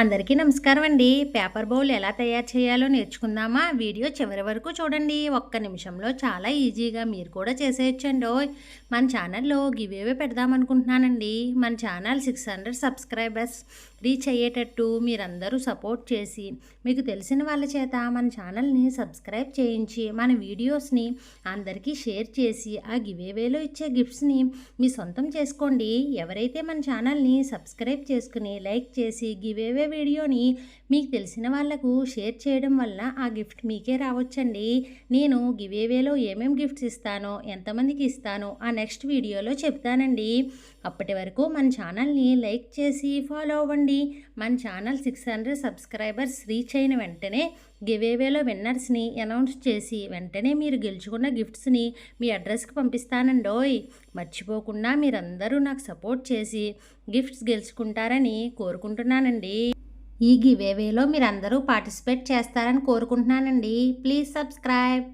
అందరికీ నమస్కారం అండి పేపర్ బౌల్ ఎలా తయారు చేయాలో నేర్చుకుందామా? వీడియో చివరి వరకు చూడండి. ఒక్క నిమిషంలో చాలా ఈజీగా మీరు కూడా చేసేయచ్చండి. మన ఛానల్లో గివేవే పెడదామనుకుంటున్నానండి మన channel six hundred subscribers reach అయ్యేటట్టు మీరందరూ సపోర్ట్ చేసి మీకు తెలిసిన వాళ్ళ చేత మన ఛానల్ని సబ్స్క్రైబ్ చేయించి మన వీడియోస్ని అందరికీ షేర్ చేసి ఆ గివేవేలో ఇచ్చే గిఫ్ట్స్ని మీ సొంతం చేసుకోండి. ఎవరైతే మన ఛానల్ని సబ్స్క్రైబ్ చేసుకుని లైక్ చేసి గివేవే వీడియోని మీకు తెలిసిన వాళ్ళకు షేర్ చేయడం వల్ల ఆ గిఫ్ట్ మీకే రావచ్చండి. నేను గివేవేలో ఏమేమి గిఫ్ట్స్ ఇస్తానో ఎంతమందికి ఇస్తానో ఆ నెక్స్ట్ వీడియోలో చెప్తానండి. అప్పటి వరకు మన ఛానల్ని లైక్ చేసి ఫాలో అవ్వండి. మన channel six hundred subscribers reach అయిన వెంటనే గివేవేలో విన్నర్స్ని అనౌన్స్ చేసి వెంటనే మీరు గెలుచుకున్న గిఫ్ట్స్ని మీ అడ్రస్కి పంపిస్తానండోయ్. మర్చిపోకుండా మీరందరూ నాకు సపోర్ట్ చేసి గిఫ్ట్స్ గెలుచుకుంటారని కోరుకుంటున్నానండి. ఈ గివేవేలో మీరందరూ పార్టిసిపేట్ చేస్తారని కోరుకుంటున్నానండి. Please subscribe.